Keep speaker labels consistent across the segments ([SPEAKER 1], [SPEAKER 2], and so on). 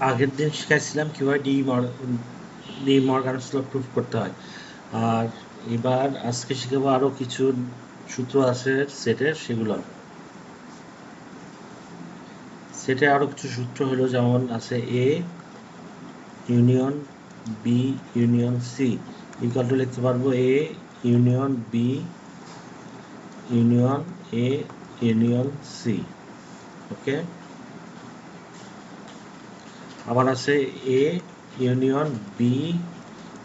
[SPEAKER 1] আগের দিন শিখাইছিলাম কীভাবে de de Morgan's law proof করতে হয়। আর এবার আজকে শিখাবো আরও কিছু সূত্র আছে সেটের সেগুলো। সেটে আরও কিছু সূত্র হলো, যেমন আছে A union B union C equal to লিখতে পারব A union B union A union C okay আবার আছে A union B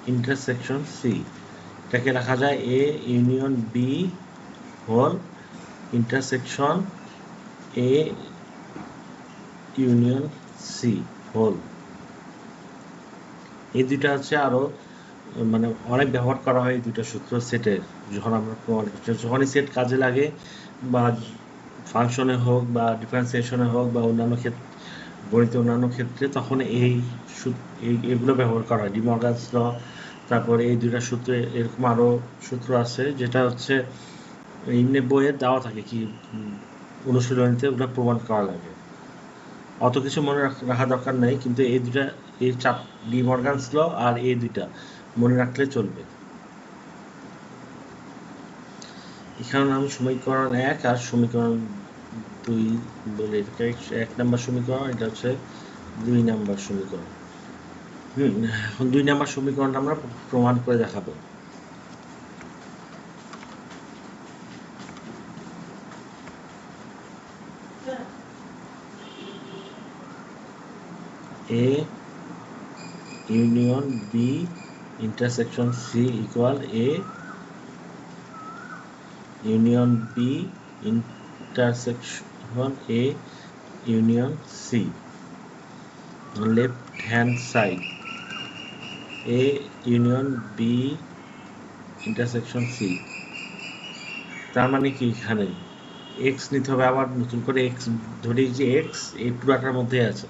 [SPEAKER 1] intersection C এটাকে রাখা যায় A union B whole intersection A union C whole এই দুইটা হচ্ছে আরও মানে অনেক ব্যবহার করা হয় এই দুইটা সূত্র সেটের যখন আমরা যখনই সেট কাজে লাগে বা ফাংশনে হোক বা ডিফারেন্সিয়েশনে হোক বা অন্যান্য ক্ষেত্রে গণিত অন্যান্য ক্ষেত্রে তখন এই এগুলো ব্যবহার করা হয়। ডিমর্গান্স ল, তারপরে এই দুইটা সূত্রে এরকম আরও সূত্র আছে, যেটা হচ্ছে এমনি বইয়ে দেওয়া থাকে কি অনুশীলনীতে ওগুলো প্রমাণ করা লাগে। অত কিছু মনে রাখা দরকার নেই, কিন্তু এই দুটা এই চাপ ডিমর্গান্স ল আর এই দুইটা মনে রাখলে চলবে। এখানে আমি সমীকরণ এক আর সমীকরণ দুই বলে এটাকে এক নাম্বার সমীকরণ, এটা হচ্ছে দুই নাম্বার সমীকরণ। এখন দুই নাম্বার সমীকরণটা আমরা প্রমাণ করে দেখাবো। A union B intersection C equal A union B intersection A, union C. Left hand side. A, union B, intersection C. তার মানে কি এখানে? এক্স নিতে হবে আবার নতুন করে এক্স ধরি যে এক্স এই পুরাটার মধ্যে আছে।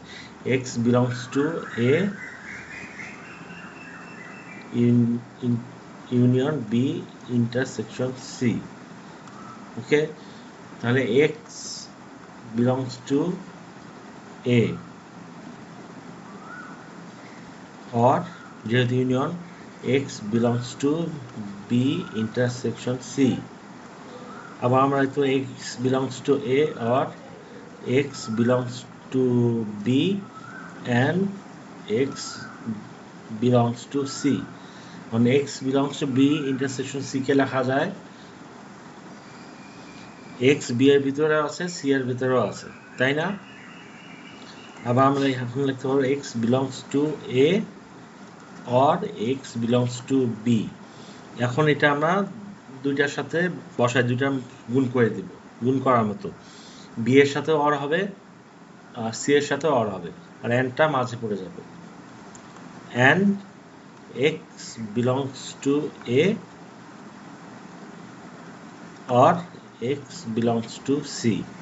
[SPEAKER 1] X belongs to A union B intersection C okay তাহলে x belongs to A or যেহেতু union x belongs to B intersection C আবার আমরা তো x belongs to A or x belongs to B and x belongs to C মানে x belongs to B intersection C কে লেখা যায় x B এর ভিতরে আছে সি এর ভিতরেও আছে, তাই না? আবার আমরা এখন লিখতে পারব x belongs to A or x belongs to B এখন এটা আমরা দুইটার সাথে বসায়, দুইটা গুণ করে দিব, গুণ করার মতো। বি এর সাথে অর হবে, আর সি এর সাথে অর হবে, আর এনটা মাঝে পড়ে যাবে। And x belongs to A or x belongs to C.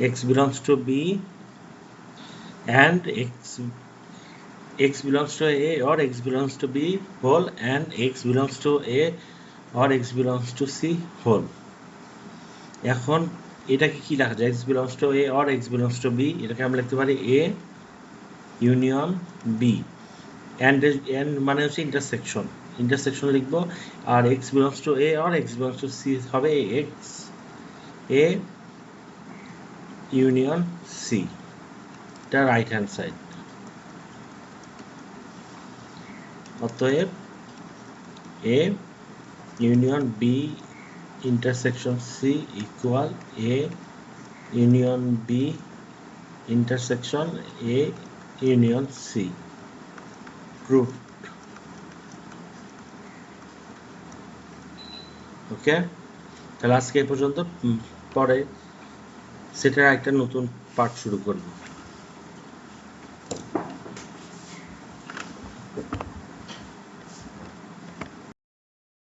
[SPEAKER 1] x belongs to b and x x belongs to a or x belongs to b whole and x belongs to a or x belongs to c whole এখন এটাকে কি লেখা যায় x belongs to a or x belongs to b এটাকে আমরা লিখতে পারি a union b and and মানে হচ্ছে ইন্টারসেকশন ইন্টারসেকশন লিখব আর x belongs to a or x belongs to c হবে x a ইউনিয়ন সি এটা রাইট হ্যান্ড সাইড অতএব A union B intersection C equal A union B intersection A union C proof okay তাহলে আজকে এই পর্যন্ত পরে সেটার একটা নতুন পার্ট শুরু করব।